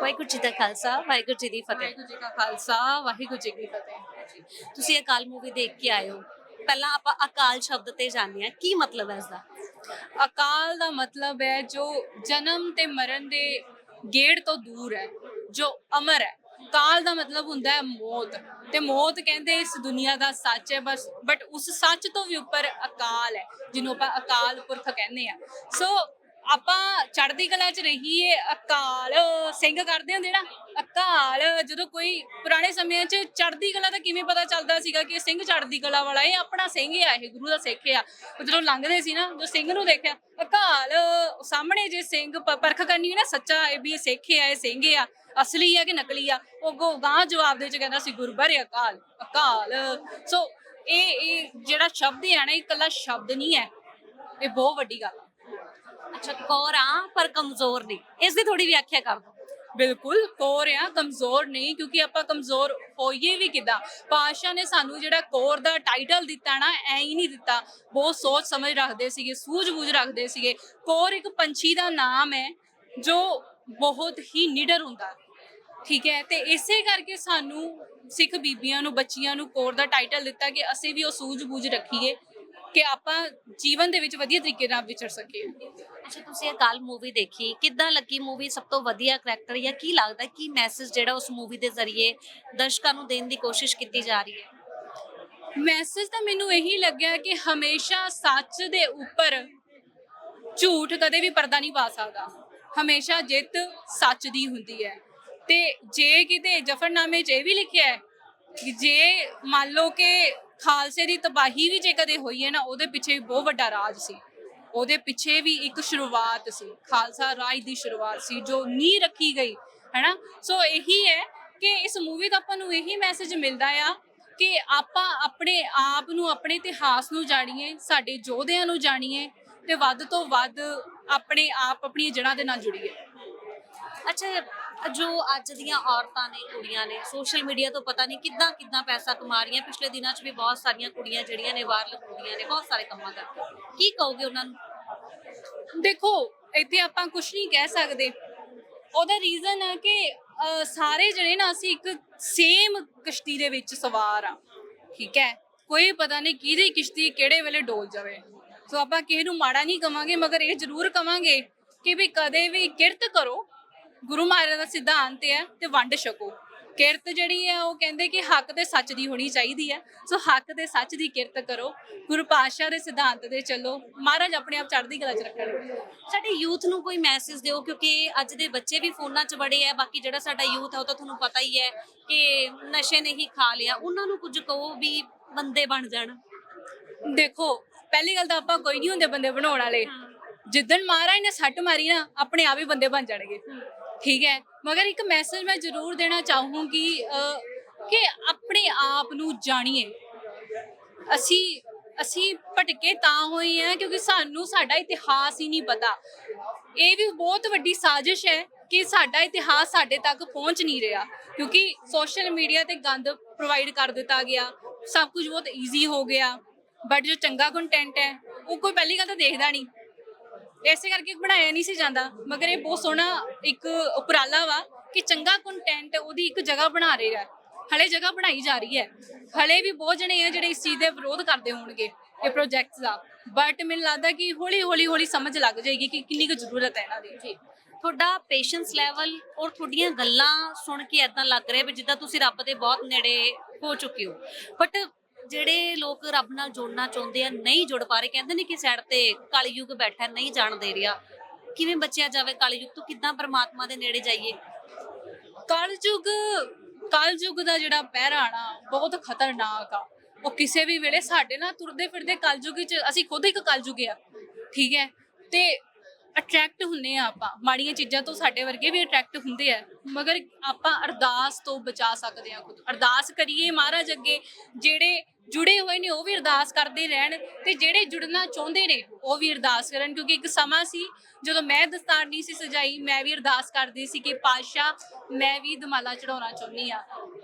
ਵਾਹਿਗੁਰੂ ਜੀ ਦਾ ਖਾਲਸਾ ਵਾਹਿਗੁਰੂ ਜੀ ਦੀ ਫਤਿਹ। ਵਾਹਿਗੁਰੂ ਜੀ ਕਾ ਖਾਲਸਾ ਵਾਹਿਗੁਰੂ ਜੀ ਕੀ ਫਤਿਹ। ਤੁਸੀਂ ਅਕਾਲ ਮੂਵੀ ਦੇਖ ਕੇ ਆਏ ਹੋ। ਪਹਿਲਾਂ ਆਪਾਂ ਅਕਾਲ ਸ਼ਬਦ ਤੇ ਜਾਣਦੇ ਹਾਂ। ਕੀ ਮਤਲਬ ਹੈ ਇਸ ਦਾ ਅਕਾਲ ਦਾ ਮਤਲਬ ਹੈ ਜੋ ਜਨਮ ਤੇ ਮਰਨ ਦੇ ਗੇੜ ਤੋਂ ਦੂਰ ਹੈ ਜੋ ਅਮਰ ਹੈ। ਕਾਲ ਦਾ ਮਤਲਬ ਹੁੰਦਾ ਹੈ ਮੌਤ। ਤੇ ਮੌਤ ਕਹਿੰਦੇ ਇਸ ਦੁਨੀਆ ਦਾ ਸੱਚ ਹੈ ਬਸ ਬਟ ਉਸ ਸੱਚ ਤੋਂ ਵੀ ਉੱਪਰ ਅਕਾਲ ਹੈ ਜਿਹਨੂੰ ਆਪਾਂ ਅਕਾਲ ਪੁਰਖ ਕਹਿੰਦੇ ਆ ਸੋ ਆਪਾਂ ਚੜ੍ਹਦੀ ਕਲਾ 'ਚ ਰਹੀਏ, ਅਕਾਲ ਸਿੰਘ ਕਰਦੇ ਹੁੰਦੇ ਨਾ ਅਕਾਲ ਜਦੋਂ ਕੋਈ ਪੁਰਾਣੇ ਸਮਿਆਂ 'ਚ ਚੜ੍ਹਦੀ ਕਲਾ ਦਾ ਕਿਵੇਂ ਪਤਾ ਚੱਲਦਾ ਸੀਗਾ ਕਿ ਸਿੰਘ ਚੜ੍ਹਦੀ ਕਲਾ ਵਾਲਾ, ਇਹ ਆਪਣਾ ਸਿੰਘ ਆ, ਇਹ ਗੁਰੂ ਦਾ ਸਿੱਖ ਆ। ਜਦੋਂ ਲੰਘਦੇ ਸੀ ਨਾ ਜੋ ਸਿੰਘ ਨੂੰ ਦੇਖਿਆ, ਅਕਾਲ ਸਾਹਮਣੇ ਜੇ ਸਿੰਘ ਪਰਖ ਕਰਨੀ ਨਾ ਸੱਚਾ, ਇਹ ਵੀ ਇਹ ਸਿੱਖ ਆ, ਇਹ ਸਿੰਘ ਆ, ਅਸਲੀ ਆ ਕਿ ਨਕਲੀ ਆ, ਉਹ ਗੋ ਗਾਂ ਜਵਾਬ ਦੇ ਚ ਕਹਿੰਦਾ ਸੀ, ਗੁਰਬਰ ਅਕਾਲ ਅਕਾਲ। ਸੋ ਇਹ ਇਹ ਜਿਹੜਾ ਸ਼ਬਦ ਹੈ ਨਾ, ਇਹ ਇਕੱਲਾ ਸ਼ਬਦ ਨਹੀਂ ਹੈ, ਇਹ ਬਹੁਤ ਵੱਡੀ ਗੱਲ ਆ। ਕੌਰ ਆ, ਪਰ ਕਮਜ਼ੋਰ ਨਹੀਂ। ਇਸ ਦੀ ਥੋੜੀ ਵਿਆਖਿਆ ਕਰ ਦਿਓ। ਬਿਲਕੁਲ, ਕੋਰ ਆ, ਕਮਜ਼ੋਰ ਨਹੀਂ, ਕਿਉਂਕਿ ਆਪਾਂ ਕਮਜ਼ੋਰ ਹੋਈਏ ਵੀ ਕਿਦਾਂ? ਪਾਸ਼ਾ ਨੇ ਸਾਨੂੰ ਜਿਹੜਾ ਕੋਰ ਦਾ ਟਾਈਟਲ ਦਿੱਤਾ ਨਾ, ਐ ਹੀ ਨਹੀਂ ਦਿੱਤਾ। ਬਹੁਤ ਸੋਚ ਸਮਝ ਰੱਖਦੇ ਸੀਗੇ, ਸੂਝ-ਬੂਝ ਰੱਖਦੇ ਸੀਗੇ। ਕੋਰ ਇੱਕ ਪੰਛੀ ਦਾ ਨਾਮ ਹੈ, ਜੋ ਬਹੁਤ ਹੀ ਨਿਡਰ ਹੁੰਦਾ। ਠੀਕ ਹੈ, ਤੇ ਇਸੇ ਕਰਕੇ ਸਾਨੂੰ ਸਿੱਖ ਬੀਬੀਆਂ ਨੂੰ, ਬੱਚੀਆਂ ਨੂੰ ਕੋਰ ਦਾ ਟਾਈਟਲ ਦਿੱਤਾ ਕਿ ਅਸੀਂ ਵੀ ਉਹ ਸੂਝ-ਬੂਝ ਰੱਖੀਏ, ਕਿ ਆਪਾਂ ਜੀਵਨ ਦੇ ਵਿੱਚ ਵਧੀਆ ਤਰੀਕੇ ਨਾਲ ਵਿਚਰ ਸਕੀਏ। ਅੱਛਾ ਤੁਸੀਂ ਅਕਾਲ ਮੂਵੀ ਦੇਖੀ, ਕਿੱਦਾਂ ਲੱਗੀ ਮੂਵੀ ਸਭ ਤੋਂ ਵਧੀਆ ਕਰੈਕਟਰ ਜਾਂ ਕੀ ਲੱਗਦਾ ਕੀ ਮੈਸੇਜ ਜਿਹੜਾ ਉਸ ਮੂਵੀ ਦੇ ਜ਼ਰੀਏ ਦਰਸ਼ਕਾਂ ਨੂੰ ਦੇਣ ਦੀ ਕੋਸ਼ਿਸ਼ ਕੀਤੀ ਜਾ ਰਹੀ ਹੈ? ਮੈਸੇਜ ਤਾਂ ਮੈਨੂੰ ਇਹੀ ਲੱਗਿਆ ਕਿ ਹਮੇਸ਼ਾ ਸੱਚ ਦੇ ਉੱਪਰ ਝੂਠ ਕਦੇ ਵੀ ਪਰਦਾ ਨਹੀਂ ਪਾ ਸਕਦਾ। ਹਮੇਸ਼ਾ ਜਿੱਤ ਸੱਚ ਦੀ ਹੁੰਦੀ ਹੈ। ਤੇ ਜੇ ਕਿਤੇ ਜਫਰਨਾਮੇ 'ਚ ਇਹ ਵੀ ਲਿਖਿਆ ਹੈ ਕਿ ਜੇ ਮੰਨ ਲਓ ਕਿ ਖਾਲਸੇ ਦੀ ਤਬਾਹੀ ਵੀ ਜੇ ਕਦੇ ਹੋਈ ਹੈ ਨਾ, ਉਹਦੇ ਪਿੱਛੇ ਵੀ ਬਹੁਤ ਵੱਡਾ ਰਾਜ ਸੀ। ਉਹਦੇ ਪਿੱਛੇ ਵੀ ਇੱਕ ਸ਼ੁਰੂਆਤ ਸੀ, ਖਾਲਸਾ ਰਾਜ ਦੀ ਸ਼ੁਰੂਆਤ ਸੀ, ਜੋ ਨੀ ਰੱਖੀ ਗਈ, ਹੈਨਾ? ਸੋ ਇਹੀ ਹੈ ਕਿ ਇਸ ਮੂਵੀ ਦਾ ਆਪਾਂ ਨੂੰ ਇਹੀ ਮੈਸੇਜ ਮਿਲਦਾ ਆ ਕਿ ਆਪਾਂ ਆਪਣੇ ਆਪ ਨੂੰ, ਆਪਣੇ ਇਤਿਹਾਸ ਨੂੰ ਜਾਣੀਏ, ਸਾਡੇ ਯੋਧਿਆਂ ਨੂੰ ਜਾਣੀਏ ਤੇ ਵੱਧ ਤੋਂ ਵੱਧ ਆਪਣੇ ਆਪ ਆਪਣੀ ਜੜ੍ਹਾਂ ਦੇ ਨਾਲ ਜੁੜੀਏ। ਅੱਛਾ ਜੋ ਅੱਜ ਦੀਆਂ ਔਰਤਾਂ ਨੇ, ਕੁੜੀਆਂ ਨੇ ਸੋਸ਼ਲ ਮੀਡੀਆ ਤੋਂ ਪਤਾ ਨਹੀਂ ਕਿੱਦਾਂ ਕਿੱਦਾਂ ਪੈਸਾ ਕਮਾ ਰਹੀਆਂ। ਪਿਛਲੇ ਦਿਨਾਂ 'ਚ ਵੀ ਬਹੁਤ ਸਾਰੀਆਂ ਕੁੜੀਆਂ ਜਿਹੜੀਆਂ ਨੇ ਬਾਹਰ ਲਗਾਉਂਦੀਆਂ ਨੇ, ਬਹੁਤ ਸਾਰੇ ਕੰਮਾਂ ਕਰਕੇ ਕੀ ਕਹੋਗੇ ਉਹਨਾਂ ਨੂੰ? ਦੇਖੋ, ਇੱਥੇ ਆਪਾਂ ਕੁਝ ਨਹੀਂ ਕਹਿ ਸਕਦੇ। ਉਹਦਾ ਰੀਜ਼ਨ ਹੈ ਕਿ ਸਾਰੇ ਜਿਹੜੇ ਨਾ ਅਸੀਂ ਇੱਕ ਸੇਮ ਕਿਸ਼ਤੀ ਦੇ ਵਿੱਚ ਸਵਾਰ ਆ, ਠੀਕ ਹੈ? ਕੋਈ ਪਤਾ ਨਹੀਂ ਕਿਹਦੀ ਕਿਸ਼ਤੀ ਕਿਹੜੇ ਵੇਲੇ ਡੋਲ ਜਾਵੇ। ਸੋ ਆਪਾਂ ਕਿਸੇ ਨੂੰ ਮਾੜਾ ਨਹੀਂ ਕਵਾਂਗੇ, ਮਗਰ ਇਹ ਜ਼ਰੂਰ ਕਵਾਂਗੇ ਕਿ ਵੀ ਕਦੇ ਵੀ ਕਿਰਤ ਕਰੋ ਗੁਰੂ ਮਹਾਰਾਜ ਦਾ ਸਿਧਾਂਤ ਹੈ ਤੇ ਵੰਡ ਛਕੋ। ਕਿਰਤ ਜਿਹੜੀ ਹੈ ਉਹ ਕਹਿੰਦੇ ਕਿ ਹੱਕ ਤੇ ਸੱਚ ਦੀ ਹੋਣੀ ਚਾਹੀਦੀ ਹੈ। ਸੋ ਹੱਕ ਤੇ ਸੱਚ ਦੀ ਕਿਰਤ ਕਰੋ। ਗੁਰੂ ਪਾਤਸ਼ਾਹ ਦੇ ਸਿਧਾਂਤ ਦੇ ਚੱਲੋ। ਮਹਾਰਾਜ ਆਪਣੇ ਆਪ ਚੜ੍ਹਦੀ ਕਲਾ 'ਚ ਰੱਖਣਗੇ ਸਾਡੇ ਯੂਥ ਨੂੰ ਕੋਈ ਮੈਸੇਜ ਦਿਓ ਕਿਉਂਕਿ ਅੱਜ ਦੇ ਬੱਚੇ ਵੀ ਫੋਨਾਂ 'ਚ ਬੜੇ ਆ। ਬਾਕੀ ਜਿਹੜਾ ਸਾਡਾ ਯੂਥ ਹੈ ਉਹ ਤਾਂ ਤੁਹਾਨੂੰ ਪਤਾ ਹੀ ਹੈ ਕਿ ਨਸ਼ੇ ਨੇ ਹੀ ਖਾ ਲਿਆ। ਉਹਨਾਂ ਨੂੰ ਕੁਝ ਕਹੋ ਵੀ ਬੰਦੇ ਬਣ ਜਾਣ। ਦੇਖੋ ਪਹਿਲੀ ਗੱਲ ਤਾਂ ਆਪਾਂ ਕੋਈ ਨਹੀਂ ਹੁੰਦੇ ਬੰਦੇ ਬਣਾਉਣ ਵਾਲੇ। ਜਿੱਦਣ ਮਹਾਰਾਜ ਨੇ ਸੱਟ ਮਾਰੀ ਨਾ ਆਪਣੇ ਆਪ ਹੀ ਬੰਦੇ ਬਣ ਜਾਣਗੇ। ਠੀਕ ਹੈ। ਮਗਰ ਇੱਕ ਮੈਸੇਜ ਮੈਂ ਜ਼ਰੂਰ ਦੇਣਾ ਚਾਹੂੰਗੀ ਕਿ ਆਪਣੇ ਆਪ ਨੂੰ ਜਾਣੀਏ। ਅਸੀਂ ਅਸੀਂ ਭਟਕੇ ਤਾਂ ਹੋਏ ਆ ਕਿਉਂਕਿ ਸਾਨੂੰ ਸਾਡਾ ਇਤਿਹਾਸ ਹੀ ਨਹੀਂ ਪਤਾ। ਇਹ ਵੀ ਬਹੁਤ ਵੱਡੀ ਸਾਜ਼ਿਸ਼ ਹੈ ਕਿ ਸਾਡਾ ਇਤਿਹਾਸ ਸਾਡੇ ਤੱਕ ਪਹੁੰਚ ਨਹੀਂ ਰਿਹਾ। ਕਿਉਂਕਿ ਸੋਸ਼ਲ ਮੀਡੀਆ ਤੇ ਗੰਦ ਪ੍ਰੋਵਾਈਡ ਕਰ ਦਿੱਤਾ ਗਿਆ। ਸਭ ਕੁਝ ਬਹੁਤ ਈਜ਼ੀ ਹੋ ਗਿਆ। ਬਟ ਜੋ ਚੰਗਾ ਕੰਟੈਂਟ ਹੈ, ਉਹ ਕੋਈ ਪਹਿਲੀ ਗੱਲ ਤਾਂ ਦੇਖਦਾ ਨਹੀਂ। ਐਸੇ ਕਰਕੇ ਬਣਾਇਆ ਨਹੀਂ ਸੀ ਜਾਂਦਾ, ਮਗਰ ਇਹ ਬਹੁਤ ਸੋਹਣਾ ਇੱਕ ਉਪਰਾਲਾ ਵਾ ਕਿ ਚੰਗਾ ਕੰਟੈਂਟ ਉਹਦੀ ਇੱਕ ਜਗ੍ਹਾ ਬਣਾ ਰਿਹਾ ਹਲੇ ਜਗ੍ਹਾ ਬਣਾਈ ਜਾ ਰਹੀ ਹੈ। ਹਲੇ ਵੀ ਬਹੁਤ ਜਣੇ ਆ ਜਿਹੜੇ ਇਸ ਚੀਜ਼ ਦੇ ਵਿਰੋਧ ਕਰਦੇ ਹੋਣਗੇ ਇਹ ਪ੍ਰੋਜੈਕਟਸ ਦਾ। ਬਟ ਮੈਨੂੰ ਲੱਗਦਾ ਕਿ ਹੌਲੀ ਹੌਲੀ ਹੌਲੀ ਸਮਝ ਲੱਗ ਜਾਏਗੀ ਕਿ ਕਿੰਨੀ ਕੁ ਜ਼ਰੂਰਤ ਹੈ ਇਹਨਾਂ ਦੀ। ਜੀ। ਤੁਹਾਡਾ ਪੇਸ਼ੈਂਸ ਲੈਵਲ ਔਰ ਤੁਹਾਡੀਆਂ ਗੱਲਾਂ ਸੁਣ ਕੇ ਐਦਾਂ ਲੱਗ ਰਿਹਾ ਵੀ ਜਿੱਦਾਂ ਤੁਸੀਂ ਰੱਬ ਦੇ ਬਹੁਤ ਨੇੜੇ ਹੋ ਚੁੱਕੇ ਹੋ। ਬਟ ਜਿਹੜੇ ਲੋਕ ਰੱਬ ਨਾਲ ਜੁੜਨਾ ਚਾਹੁੰਦੇ ਆ, ਨਹੀਂ ਜੁੜ ਪਾ ਰਹੇ, ਕਹਿੰਦੇ ਨੇ ਕਿ ਸਾਈਡ ਤੇ ਕਲਯੁਗ ਬੈਠਾ, ਨਹੀਂ ਜਾਣ ਦੇ ਰਿਹਾ। ਕਿਵੇਂ ਬਚਿਆ ਜਾਵੇ ਕਲਯੁਗ ਤੋਂ ਕਿੱਦਾਂ ਪਰਮਾਤਮਾ ਦੇ ਨੇੜੇ ਜਾਈਏ? ਕਲਯੁਗ ਕਲਯੁਗ ਦਾ ਜਿਹੜਾ ਪਹਿਰਾ ਬਹੁਤ ਖਤਰਨਾਕ ਆ। ਉਹ ਕਿਸੇ ਵੀ ਵੇਲੇ ਸਾਡੇ ਨਾਲ ਤੁਰਦੇ ਫਿਰਦੇ ਕਲਯੁਗ ਵਿੱਚ, ਅਸੀਂ ਖੁਦ ਇੱਕ ਕਲਯੁਗ ਆ। ਠੀਕ ਹੈ? ਤੇ ਅਟਰੈਕਟ ਹੁੰਨੇ ਆ ਆਪਾਂ। ਮਾੜੀਆਂ ਚੀਜ਼ਾਂ ਤੋਂ ਸਾਡੇ ਵਰਗੇ ਵੀ ਅਟਰੈਕਟ ਹੁੰਦੇ ਆ। ਮਗਰ ਆਪਾਂ ਅਰਦਾਸ ਤੋਂ ਬਚਾ ਸਕਦੇ ਆ ਖੁਦ। ਅਰਦਾਸ ਕਰੀਏ ਮਹਾਰਾਜ ਅੱਗੇ, ਜਿਹੜੇ ਜੁੜੇ ਹੋਏ ਨੇ ਉਹ ਵੀ ਅਰਦਾਸ ਕਰਦੇ ਰਹਿਣ ਤੇ ਜਿਹੜੇ ਜੁੜਨਾ ਚਾਹੁੰਦੇ ਨੇ ਉਹ ਵੀ ਅਰਦਾਸ ਕਰਨ ਕਿਉਂਕਿ ਇੱਕ ਸਮਾਂ ਸੀ ਜਦੋਂ ਮੈਂ ਦਸਤਾਰ ਨਹੀਂ ਸੀ ਸਜਾਈ ਮੈਂ ਵੀ ਅਰਦਾਸ ਕਰਦੀ ਸੀ ਕਿ ਪਾਤਸ਼ਾਹ ਮੈਂ ਵੀ ਦਮਾਲਾ ਚੜਾਉਣਾ ਚਾਹੁੰਦੀ ਆ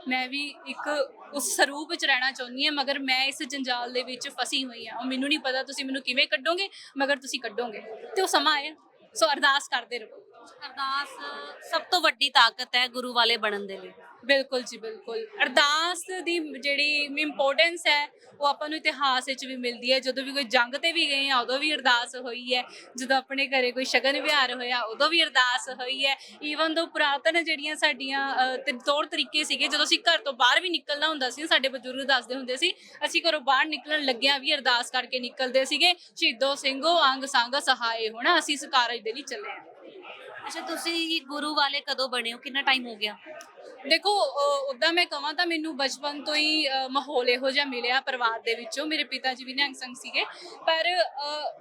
ਮੈਂ ਵੀ ਇੱਕ ਉਸ ਸਰੂਪ ਵਿੱਚ ਰਹਿਣਾ ਚਾਹੁੰਦੀ ਆ ਮਗਰ ਮੈਂ ਇਸ ਜੰਜਾਲ ਦੇ ਵਿੱਚ ਫਸੀ ਹੋਈ ਆ ਉਹ ਮੈਨੂੰ ਨਹੀਂ ਪਤਾ ਤੁਸੀਂ ਮੈਨੂੰ ਕਿਵੇਂ ਕੱਢੋਗੇ ਮਗਰ ਤੁਸੀਂ ਕੱਢੋਗੇ। ਤੇ ਉਹ ਸਮਾਂ ਆਇਆ ਸੋ ਅਰਦਾਸ ਕਰਦੇ ਰਹੋ। ਅਰਦਾਸ ਸਭ ਤੋਂ ਵੱਡੀ ਤਾਕਤ ਹੈ ਗੁਰੂ ਵਾਲੇ ਬਣਨ ਦੇ ਲਈ। ਬਿਲਕੁਲ ਜੀ ਬਿਲਕੁਲ। ਅਰਦਾਸ ਦੀ ਜਿਹੜੀ ਇੰਪੋਰਟੈਂਸ ਹੈ, ਉਹ ਆਪਾਂ ਨੂੰ ਇਤਿਹਾਸ ਵਿੱਚ ਵੀ ਮਿਲਦੀ ਹੈ। ਜਦੋਂ ਵੀ ਕੋਈ ਜੰਗ ਤੇ ਵੀ ਗਏ ਆ, ਉਦੋਂ ਵੀ ਅਰਦਾਸ ਹੋਈ ਹੈ। ਜਦੋਂ ਆਪਣੇ ਘਰੇ ਕੋਈ ਸ਼ਗਨ ਵਿਹਾਰ ਹੋਇਆ, ਉਦੋਂ ਵੀ ਅਰਦਾਸ ਹੋਈ ਹੈ। ਈਵਨ ਦੋ ਪੁਰਾਤਨ ਜਿਹੜੀਆਂ ਸਾਡੀਆਂ ਤੌਰ ਤਰੀਕੇ ਸੀਗੇ, ਜਦੋਂ ਅਸੀਂ ਘਰ ਤੋਂ ਬਾਹਰ ਵੀ ਨਿਕਲਣਾ ਹੁੰਦਾ ਸੀ, ਸਾਡੇ ਬਜ਼ੁਰਗ ਦੱਸਦੇ ਹੁੰਦੇ ਸੀ, ਅਸੀਂ ਘਰੋਂ ਬਾਹਰ ਨਿਕਲਣ ਲੱਗਿਆਂ ਵੀ ਅਰਦਾਸ ਕਰਕੇ ਨਿਕਲਦੇ ਸੀਗੇ, ਸ਼ਹੀਦੋ ਸਿੰਘੋ, ਅੰਗ ਸੰਗ ਸਹਾਏ ਹੋਣਾ, ਅਸੀਂ ਇਸ ਕਾਰਜ ਦੇ ਲਈ ਚੱਲੇ ਹਾਂ। ਅੱਛਾ, ਤੁਸੀਂ ਗੁਰੂ ਵਾਲੇ ਕਦੋਂ ਬਣੇ ਹੋ? ਕਿੰਨਾ ਟਾਈਮ ਹੋ ਗਿਆ? ਦੇਖੋ ਉਦਾਂ ਮੈਂ ਕਹਾਂ ਤਾਂ ਮੈਨੂੰ ਬਚਪਨ ਤੋਂ ਹੀ ਮਾਹੌਲ ਇਹੋ ਜਿਹਾ ਮਿਲਿਆ ਪਰਿਵਾਰ ਦੇ ਵਿੱਚੋਂ ਮੇਰੇ ਪਿਤਾ ਜੀ ਵੀ ਨਿਹੰਗ ਸਿੰਘ ਸੀਗੇ। ਪਰ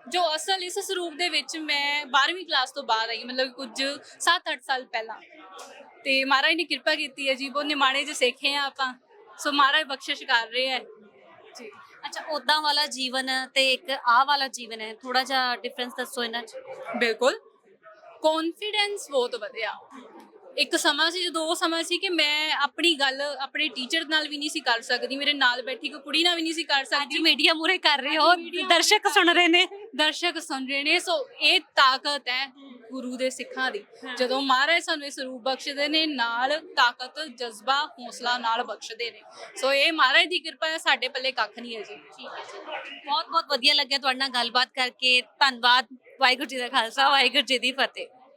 ਜੋ ਅਸਲ ਇਸ ਸਰੂਪ ਦੇ ਵਿੱਚ ਮੈਂ 12ਵੀਂ ਕਲਾਸ ਤੋਂ ਬਾਅਦ ਆਈ ਮਤਲਬ ਕੁਝ 7-8 ਸਾਲ ਪਹਿਲਾਂ। ਤੇ ਮਹਾਰਾਜ ਨੇ ਕਿਰਪਾ ਕੀਤੀ ਹੈ ਜੀ ਬਹੁਤ ਨਿਮਾਣੇ ਜਿਹੇ ਸਿੱਖੇ ਆ ਆਪਾਂ। ਸੋ ਮਹਾਰਾਜ ਬਖਸ਼ਿਸ਼ ਕਰ ਰਹੇ ਹੈ। ਜੀ। ਅੱਛਾ ਉਦਾਂ ਵਾਲਾ ਜੀਵਨ ਤੇ ਇੱਕ ਆਹ ਵਾਲਾ ਜੀਵਨ ਹੈ ਥੋੜਾ ਜਿਹਾ ਡਿਫਰੈਂਸ ਦੱਸੋ ਇਹਨਾਂ 'ਚ। ਬਿਲਕੁਲ। ਕੌਨਫੀਡੈਂਸ ਬਹੁਤ ਵਧਿਆ। ਇੱਕ ਸਮਾਂ ਸੀ ਜਦੋਂ ਉਹ ਸਮਾਂ ਸੀ ਕਿ ਮੈਂ ਆਪਣੀ ਗੱਲ ਆਪਣੇ ਟੀਚਰ ਨਾਲ ਵੀ ਨਹੀਂ ਸੀ ਕਰ ਸਕਦੀ ਮੇਰੇ ਨਾਲ ਬੈਠੀ ਕੋਈ ਕੁੜੀ ਨਾਲ ਵੀ ਨਹੀਂ ਸੀ ਕਰ ਸਕਦੀ। ਮੀਡੀਆ ਮੂਰੇ ਕਰ ਰਹੇ ਹੋ ਦਰਸ਼ਕ ਸੁਣ ਰਹੇ ਨੇ। ਦਰਸ਼ਕ ਸੁਣ ਰਹੇ ਨੇ। ਸੋ ਇਹ ਤਾਕਤ ਹੈ ਗੁਰੂ ਦੇ ਸਿੱਖਾਂ ਦੀ। ਜਦੋਂ ਮਹਾਰਾਜ ਸਾਨੂੰ ਇਸ ਰੂਪ ਬਖਸ਼ਦੇ ਨੇ ਨਾਲ ਤਾਕਤ ਜਜ਼ਬਾ ਹੌਸਲਾ ਨਾਲ ਬਖਸ਼ਦੇ ਨੇ। ਸੋ ਇਹ ਮਹਾਰਾਜ ਦੀ ਕਿਰਪਾ ਹੈ ਸਾਡੇ ਪੱਲੇ ਕੱਖ ਨਹੀਂ ਹੈ ਜੀ। ਬਹੁਤ ਬਹੁਤ ਵਧੀਆ ਲੱਗਿਆ ਤੁਹਾਡੇ ਨਾਲ ਗੱਲਬਾਤ ਕਰਕੇ। ਧੰਨਵਾਦ ਵਾਹਿਗੁਰੂ ਜੀ ਦਾ ਖਾਲਸਾ ਵਾਹਿਗੁਰੂ ਜੀ ਦੀ ਫਤਿਹ।